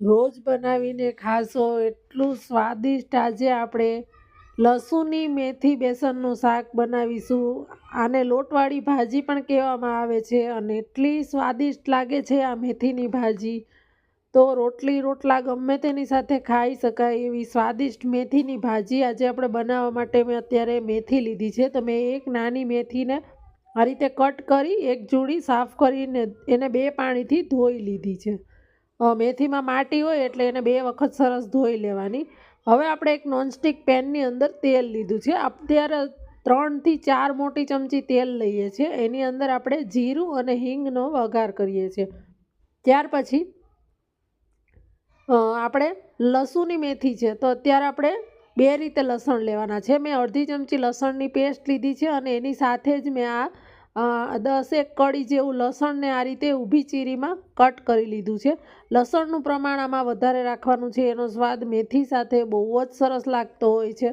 રોજ બનાવીને ખાશો એટલું સ્વાદિષ્ટ આજે આપણે લસુની મેથી બેસનનું શાક બનાવીશું. આને લોટવાળી ભાજી પણ કહેવામાં આવે છે અને એટલી સ્વાદિષ્ટ લાગે છે આ મેથીની ભાજી. તો રોટલી રોટલા ગમે તેની સાથે ખાઈ શકાય એવી સ્વાદિષ્ટ મેથીની ભાજી આજે આપણે બનાવવા માટે મેં અત્યારે મેથી લીધી છે. તો મેં એક નાની મેથીને આ રીતે કટ કરી, એક જોડી સાફ કરીને એને બે પાણીથી ધોઈ લીધી છે. મેથીમાં માટી હોય એટલે એને બે વખત સરસ ધોઈ લેવાની. હવે આપણે એક નોનસ્ટિક પેનની અંદર તેલ લીધું છે. અત્યારે ત્રણથી ચાર મોટી ચમચી તેલ લઈએ છીએ. એની અંદર આપણે જીરું અને હિંગનો વઘાર કરીએ છીએ. ત્યાર પછી આપણે લસુની મેથી છે. તો અત્યારે આપણે બે રીતે લસણ લેવાના છે. મેં અડધી ચમચી લસણની પેસ્ટ લીધી છે અને એની સાથે જ મેં આ દસેક કળી જેવું લસણને આ રીતે ઊભી ચીરીમાં કટ કરી લીધું છે. લસણનું પ્રમાણ આમાં વધારે રાખવાનું છે. એનો સ્વાદ મેથી સાથે બહુ જ સરસ લાગતો હોય છે.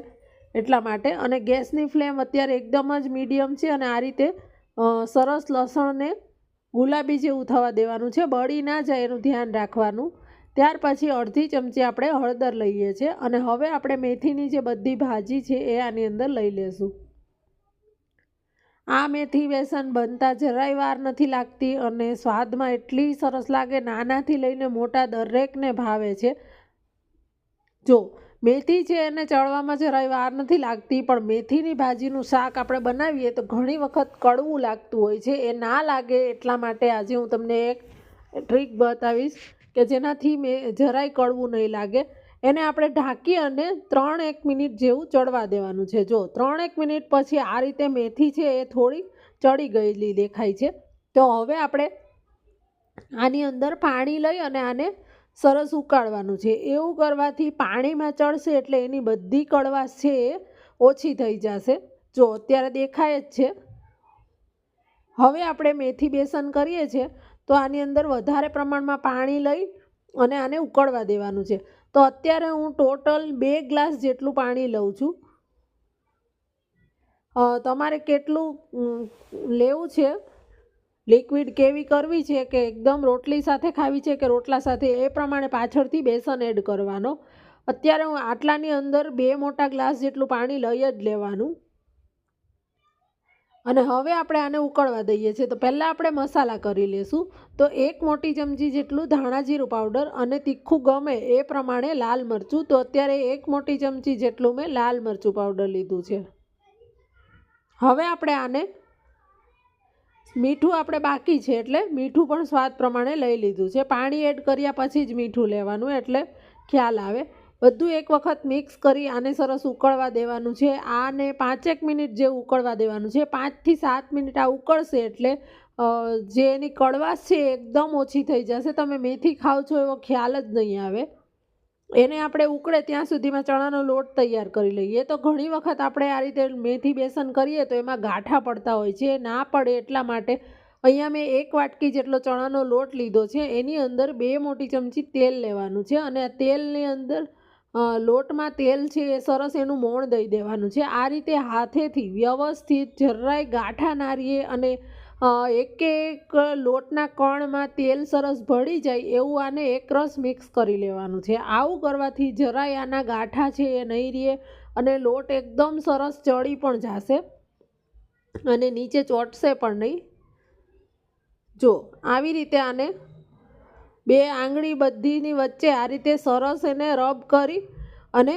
એટલા માટે અને ગેસની ફ્લેમ અત્યારે એકદમ જ મીડિયમ છે અને આ રીતે સરસ લસણને ગુલાબી જેવું થવા દેવાનું છે. બળી ના જાય એનું ધ્યાન રાખવાનું. ત્યાર પછી અડધી ચમચી આપણે હળદર લઈએ છીએ અને હવે આપણે મેથીની જે બધી ભાજી છે એ આની અંદર લઈ લેશું. આ મેથી બેસન બનતા જરાય વાર નથી લાગતી અને સ્વાદમાં એટલી સરસ લાગે નાનાથી લઈને મોટા દરેકને ભાવે છે. જો, મેથી છે એને ચડવામાં જરાય વાર નથી લાગતી, પણ મેથીની ભાજીનું શાક આપણે બનાવીએ તો ઘણી વખત કડવું લાગતું હોય છે. એ ના લાગે એટલા માટે આજે હું તમને એક ટ્રીક બતાવીશ કે જેનાથી મેં જરાય કડવું નહીં લાગે. એને આપણે ઢાંકી અને ત્રણ એક મિનિટ જેવું ચડવા દેવાનું છે. જો ત્રણ એક મિનિટ પછી આ રીતે મેથી છે એ થોડી ચડી ગયેલી દેખાય છે. તો હવે આપણે આની અંદર પાણી લઈ અને આને સરસ ઉકાળવાનું છે. એવું કરવાથી પાણીમાં ચડશે એટલે એની બધી કડવાશ છે એ ઓછી થઈ જશે. જો અત્યારે દેખાય જ છે. હવે આપણે મેથી બેસન કરીએ છીએ. તો આની અંદર વધારે પ્રમાણમાં પાણી લઈ અને આને ઉકળવા દેવાનું છે. તો અત્યારે હું ટોટલ બે ગ્લાસ જેટલું પાણી લઉં છું. તમારે કેટલું લેવું છે? લિક્વિડ કેવી કરવી છે કે એકદમ રોટલી સાથે ખાવી છે કે રોટલા સાથે? એ પ્રમાણે પાછળથી બેસન એડ કરવાનો. અત્યારે હું આટલાની અંદર બે મોટા ગ્લાસ જેટલું પાણી લઈ જ લેવાનું. અને હવે આપણે આને ઉકળવા દઈએ છીએ. તો પહેલાં આપણે મસાલા કરી લઈશું તો એક મોટી ચમચી જેટલું ધાણાજીરું પાવડર અને તીખું ગમે એ પ્રમાણે લાલ મરચું. તો અત્યારે એક મોટી ચમચી જેટલું મેં લાલ મરચું પાવડર લીધું છે. હવે આપણે આને મીઠું આપણે બાકી છે એટલે મીઠું પણ સ્વાદ પ્રમાણે લઈ લીધું છે. પાણી એડ કર્યા પછી જ મીઠું લેવાનું, એટલે ખ્યાલ આવે. બધું એક વખત મિક્સ કરી આને સરસ ઉકળવા દેવાનું છે. આને પાંચેક મિનિટ જે ઉકળવા દેવાનું છે, પાંચથી સાત મિનિટ આ ઉકળશે એટલે જે એની કડવાશ છે એકદમ ઓછી થઈ જશે. તમે મેથી ખાઓ છો એવો ખ્યાલ જ નહીં આવે. એને આપણે ઉકળે ત્યાં સુધીમાં ચણાનો લોટ તૈયાર કરી લઈએ. તો ઘણી વખત આપણે આ રીતે મેથી બેસન કરીએ તો એમાં ગાંઠા પડતા હોય છે. ના પડે એટલા માટે અહીંયા મેં એક વાટકી જેટલો ચણાનો લોટ લીધો છે. એની અંદર બે મોટી ચમચી તેલ લેવાનું છે અને આ તેલની અંદર લોટમાં તેલ છે એ સરસ એનું મોણ દઈ દેવાનું છે. આ રીતે હાથેથી વ્યવસ્થિત જરાય ગાંઠા ના રહીએ અને એક એક લોટના કણમાં તેલ સરસ ભળી જાય એવું આને એકરસ મિક્સ કરી લેવાનું છે. આવું કરવાથી જરાય આના ગાંઠા છે એ નહીં રહે અને લોટ એકદમ સરસ ચડી પણ જશે અને નીચે ચોટશે પણ નહીં. જો, આવી રીતે આને બે આંગળી બધીની વચ્ચે આ રીતે સરસ એને રબ કરી અને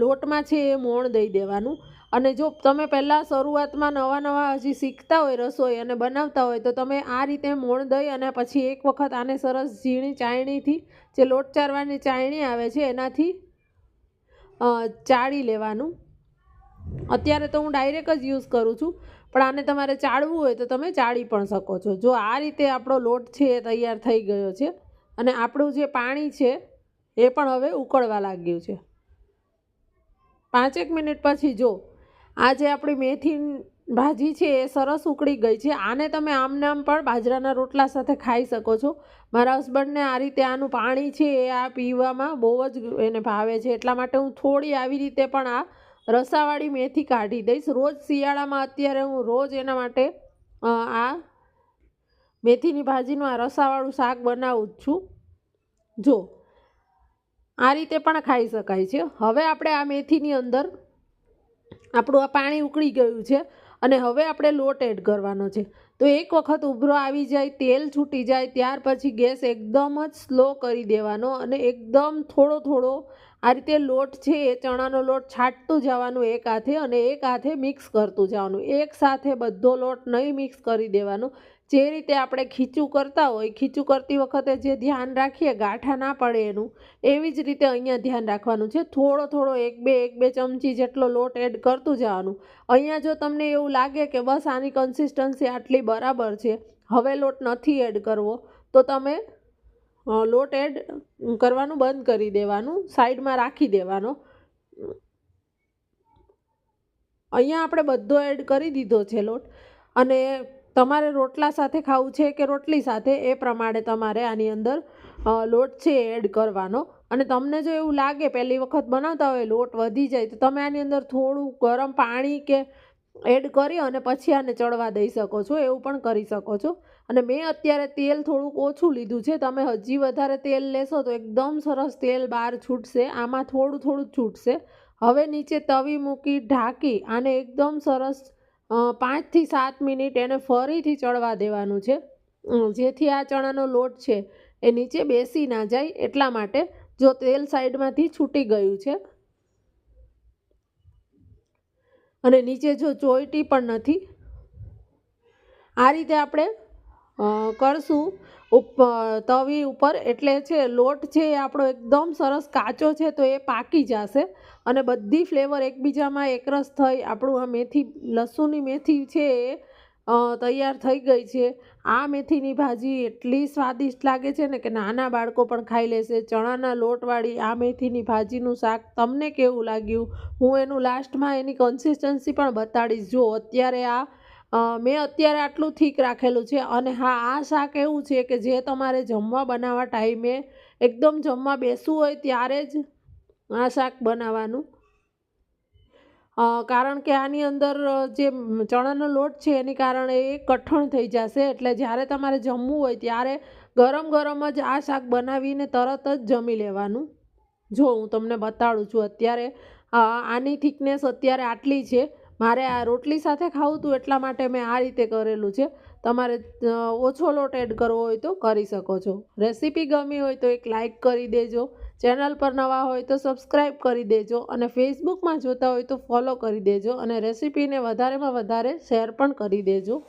લોટમાં છે એ મોણ દઈ દેવાનું. અને જો તમે પહેલાં શરૂઆતમાં નવા નવા હજી શીખતા હોય રસોઈ અને બનાવતા હોય તો તમે આ રીતે મોણ દઈ અને પછી એક વખત આને સરસ ઝીણી ચાયણીથી, જે લોટ ચારવાની ચાયણી આવે છે એનાથી ચાળી લેવાનું. અત્યારે તો હું ડાયરેક્ટ જ યુઝ કરું છું. પણ આને તમારે ચાળવું હોય તો તમે ચાળી પણ શકો છો. જો આ રીતે આપણો લોટ છે એ તૈયાર થઈ ગયો છે અને આપણું જે પાણી છે એ પણ હવે ઉકળવા લાગ્યું છે. પાંચેક મિનિટ પછી જો, આ જે આપણી મેથી ભાજી છે એ સરસ ઉકળી ગઈ છે. આને તમે આમનામ પણ બાજરાના રોટલા સાથે ખાઈ શકો છો. મારા હસબન્ડને આ રીતે આનું પાણી છે એ આ પીવામાં બહુ જ એને ભાવે છે. એટલા માટે હું થોડી આવી રીતે પણ આ રસાવાળી મેથી કાઢી દઈશ. રોજ શિયાળામાં અત્યારે હું રોજ એના માટે આ મેથીની ભાજીનું આ રસાવાળું શાક બનાવું જ છું. જો, આ રીતે પણ ખાઈ શકાય છે. હવે આપણે આ મેથીની અંદર આપણું આ પાણી ઉકળી ગયું છે અને હવે આપણે લોટ એડ કરવાનો છે. તો એક વખત ઉભરો, આવી જાય, તેલ છૂટી જાય, ત્યાર પછી ગેસ એકદમ જ સ્લો કરી દેવાનો અને એકદમ થોડો થોડો આ રીતે લોટ છે એ ચણાનો લોટ છાંટતું જવાનું એક હાથે અને એક હાથે મિક્સ કરતું જવાનું. એક સાથે બધો લોટ નહીં મિક્સ કરી દેવાનો. જે રીતે આપણે ખીચું કરતા હોય, ખીચું કરતી વખતે જે ધ્યાન રાખીએ, ગાંઠા ના પડે એનું, એવી જ રીતે અહીંયા ધ્યાન રાખવાનું છે. થોડો થોડો એક બે એક બે ચમચી જેટલો લોટ એડ કરતું જવાનું. અહીંયા જો તમને એવું લાગે કે બસ આની કન્સિસ્ટન્સી આટલી બરાબર છે, હવે લોટ નથી એડ કરવો, તો તમે લોટ એડ કરવાનું બંધ કરી દેવાનું, સાઈડમાં રાખી દેવાનો. અહીંયા આપણે બધો એડ કરી દીધો છે લોટ. અને તમારે રોટલા સાથે ખાવું છે કે રોટલી સાથે, એ પ્રમાણે તમારે આની અંદર લોટ છે એડ કરવાનો. અને તમને જો એવું લાગે પહેલી વખત બનાવતા હોય, લોટ વધી જાય, તો તમે આની અંદર થોડું ગરમ પાણી કે એડ કરી અને પછી આને ચડવા દઈ શકો છો, એવું પણ કરી શકો છો. અને મેં અત્યારે તેલ થોડુંક ઓછું લીધું છે. તમે હજી વધારે તેલ લેશો તો એકદમ સરસ તેલ બહાર છૂટશે. આમાં થોડું થોડું છૂટશે. હવે નીચે તવી મૂકી ઢાંકી આને એકદમ સરસ પાંચથી સાત મિનિટ એને ફરીથી ચડવા દેવાનું છે. જેથી આ ચણાનો લોટ છે એ નીચે બેસી ના જાય એટલા માટે જો તેલ સાઈડમાંથી છૂટી ગયું છે. અને નીચે જો ચોઈટી પણ નથી. આ રીતે આપણે કરશું. તવી ઉપર એટલે છે, લોટ છે એ આપણો એકદમ સરસ કાચો છે તો એ પાકી જશે. અને બધી ફ્લેવર એકબીજામાં એકરસ થઈ. આપણું આ મેથી, લસુની મેથી છે એ તૈયાર થઈ ગઈ છે. આ મેથીની ભાજી એટલી સ્વાદિષ્ટ લાગે છે ને કે નાના બાળકો પણ ખાઈ લેશે. ચણાના લોટવાળી આ મેથીની ભાજીનું શાક તમને કેવું લાગ્યું? હું એનું લાસ્ટમાં એની કન્સિસ્ટન્સી પણ બતાડીશ. જો અત્યારે આ મેં અત્યારે આટલું થીક રાખેલું છે. અને હા, આ શાક એવું છે કે જે તમારે જમવા બનાવવા ટાઈમે એકદમ જમવા બેસવું હોય ત્યારે જ આ શાક બનાવવાનું. કારણ કે આની અંદર જે ચણાનો લોટ છે એની કારણે એ કઠણ થઈ જશે. એટલે જ્યારે તમારે જમવું હોય ત્યારે ગરમ ગરમ જ આ શાક બનાવીને તરત જ જમી લેવાનું. જો હું તમને બતાડું છું, અત્યારે આની થિકનેસ અત્યારે આટલી છે. મારે આ રોટલી સાથે ખાવું હતું એટલા માટે મેં આ રીતે કરેલું છે. તમારે ઓછો લોટ એડ કરવો હોય તો કરી શકો છો. રેસીપી ગમી હોય તો એક લાઇક કરી દેજો. ચેનલ પર નવા હોય તો સબસ્ક્રાઈબ કરી દેજો અને ફેસબુકમાં જોતા હોય તો ફોલો કરી દેજો અને રેસીપીને વધારેમાં વધારે શેર પણ કરી દેજો.